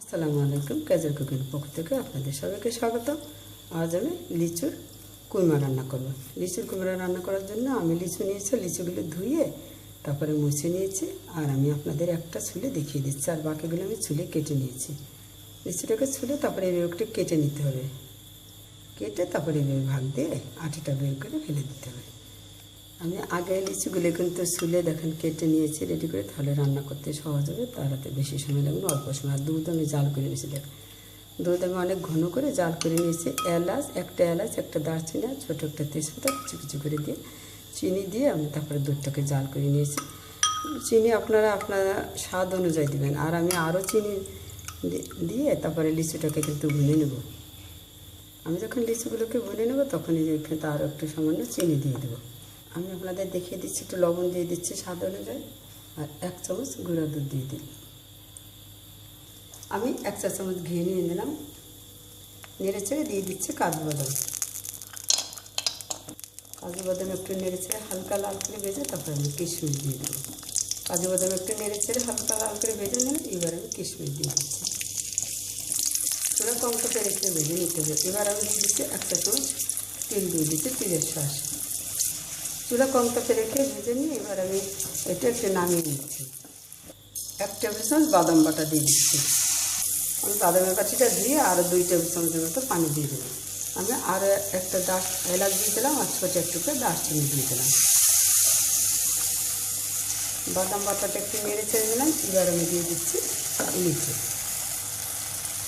আসসালামু আলাইকুম ক্যাজের কুকিং পক্ষ থেকে আপনাদের সবাইকে স্বাগত। আজ আমি লিচুর কুইমা রান্না করব। লিচুর কুইমা রান্না করার জন্য আমি লিচু নিয়েছি, লিচুগুলো ধুয়ে তারপরে মুছে নিয়েছি, আর আমি আপনাদের একটা ছুলে দেখিয়ে দিচ্ছি, আর বাকিগুলো আমি ছুলে কেটে নিয়েছি। লিচুটাকে ছুলে তারপরে এভাবে কেটে নিতে হবে। কেটে তারপরে এভাবে ভাগ দিয়ে আটিটা বের করে ফেলে দিতে হবে। আমি আগে লিচুগুলো কিন্তু শুলে দেখেন কেটে নিয়েছি রেডি করে তাহলে রান্না করতে সহজ হবে তারাতে বেশি সময় লাগবে না, অল্প সময়। আর দুধ আমি জাল করে নিয়েছি দেখেন। দুধ আমি অনেক ঘন করে জাল করে নিয়েছি এলাচ একটা এলাচ একটা দারচিনি আর ছোটো একটা তেজপাতা কিছু কিছু করে দিয়ে চিনি দিয়ে আমি তারপরে দুধটাকে জাল করে নিয়েছি। চিনি আপনারা আপনারা স্বাদ অনুযায়ী দেবেন। আর আমি আরও চিনি দিয়ে তারপরে লিচুটাকে কিন্তু ভুনে নেব। আমি যখন লিচুগুলোকে ভুনে নেব তখন এখানে আরও একটু সামান্য চিনি দিয়ে দেবো। আমি আপনাদের দেখিয়ে দিচ্ছি, একটু লবণ দিয়ে দিচ্ছি স্বাদ অনুযায়ী। আর এক চামচ গুঁড়া দুধ দিয়ে দিই আমি এক চা চামচ ঘি নিয়ে নিলাম। নেড়ে চেড়ে দিয়ে দিচ্ছি কাজু বাদাম। কাজু বাদাম একটু নেড়ে চেড়ে হালকা লাল করে ভেজে তারপর আমি কিশমিশ দিয়ে দেবো। কাজু বাদাম একটু নেড়ে চেড়ে হালকা লাল করে ভেজে নিলাম, এবার আমি কিশমিশ দিয়ে দিচ্ছি। পুরো কম করে রেখে ভেজে নিতে হবে। এবার আমি দিয়ে দিচ্ছি একটা চামচ তিল দিয়ে দিচ্ছি, তিলের শ্বাস চুলা কম তাপে রেখে ভেজে নিয়ে এবার আমি এটা একটু নামিয়ে নিচ্ছি। এক টেবিল চামচ বাদাম বাটা দিয়ে দিচ্ছি। আমি বাদামের বাটিটা ধুয়ে আরও দুই টেবিল চামচের মতো পানি দিয়ে দিলাম। আমি আরও একটা দাস এলাচ দিয়ে দিলাম আর ছোটো একটু করে দারচিনি দিয়ে দিলাম। বাদাম বাটাটা একটু নেড়ে ছেড়ে দিলাম এবার আমি দিয়ে দিচ্ছি লিচু।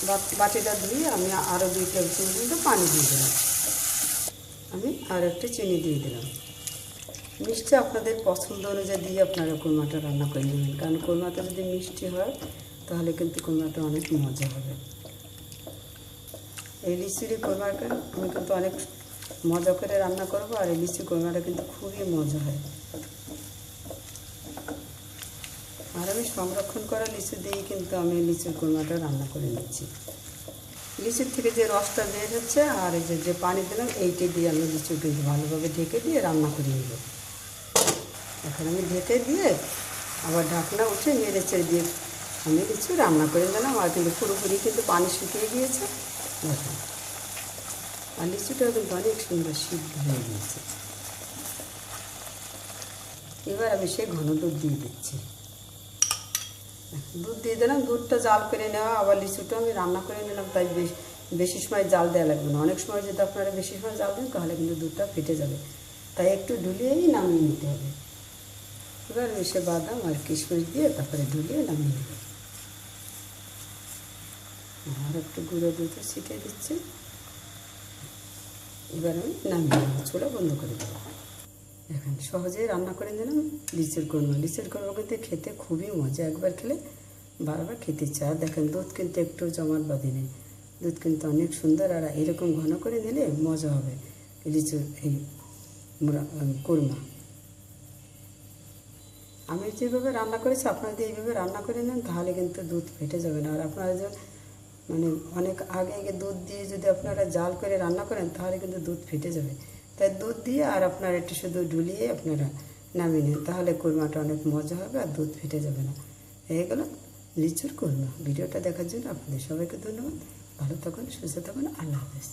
বা- বাটিটা ধুয়ে আমি আরও দুই টেবিল চামচ মতো পানি দিয়ে দিলাম। আমি আর একটু চিনি দিয়ে দিলাম। মিষ্টি আপনাদের পছন্দ অনুযায়ী দিয়ে আপনারা কোরমাটা রান্না করে নেবেন। কারণ কোরমাটা যদি মিষ্টি হয়, তাহলে কিন্তু কোরমাটা অনেক মজা হবে। এই লিচুরি কোরমাটা আমি কিন্তু অনেক মজা করে রান্না করব, আর এই লিচি কোরমাটা কিন্তু খুবই মজা হয়। আর আমি সংরক্ষণ করা লিচু দিয়েই কিন্তু আমি লিচুর কোরমাটা রান্না করে নিচ্ছি। লিচুর থেকে যে রসটা বের হচ্ছে, আর এই যে পানি দিলাম, এইটি দিয়ে আমি লিচু কিন্তু ভালোভাবে ঢেকে দিয়ে রান্না করে নেব। এখন আমি ঢেকে দিয়ে আবার ঢাকনা উঠে নেড়ে চেড়ে দিয়ে আমি কিছু রান্না করে দিলাম আর কিন্তু পুরোপুরি কিন্তু পানি শুকিয়ে গিয়েছে। দেখুন, আর লিচুটা কিন্তু অনেক সুন্দর সিদ্ধ হয়ে গিয়েছে। এবার আমি সেই ঘন দুধ দিয়ে দিচ্ছি। দুধ দিয়ে দিলাম, দুধটা জাল করে নেওয়া, আবার লিচুটা আমি রান্না করে নিলাম, তাই বেশ, বেশি সময় জাল দেওয়া লাগবে না। অনেক সময় যদি আপনারা বেশি সময় জাল দেন, তাহলে কিন্তু দুধটা ফেটে যাবে। তাই একটু ঢুলিয়েই নামিয়ে নিতে হবে। এবার মিশে বাদাম আর কিশমিশ দিয়ে তারপরে ঢুলিয়ে নামিয়ে নেবে। আর একটু গুঁড়ো দুধও ছিটিয়ে দিচ্ছি। এবার আমি নামিয়ে নেব, চুলা বন্ধ করে দেবো। এখন সহজেই রান্না করে নিলাম লিচের কোরমা লিচের কোরমা কিন্তু খেতে খুবই মজা, একবার খেলে বারবার খেতে ইচ্ছে। আর দেখেন, দুধ কিন্তু একটু জমাট বাঁধে নেই দুধ কিন্তু অনেক সুন্দর আর এরকম ঘন করে নিলে মজা হবে। লিচুর এই কোরমা আমি যেভাবে রান্না করেছি, আপনারা যদি এইভাবে রান্না করে নেন, তাহলে কিন্তু দুধ ফেটে যাবে না। আর আপনারা যে মানে অনেক আগে আগে দুধ দিয়ে যদি আপনারা জাল করে রান্না করেন, তাহলে কিন্তু দুধ ফেটে যাবে। তাই দুধ দিয়ে আর আপনারা একটু শুধু ডুলিয়ে আপনারা নামিয়ে নেন, তাহলে কোরমাটা অনেক মজা হবে আর দুধ ফেটে যাবে না। হয়ে গেল লিচুর কোরমা। ভিডিওটা দেখার জন্য আপনাদের সবাইকে ধন্যবাদ। ভালো থাকুন, সুস্থ থাকুন, আল্লাহ হাফেজ।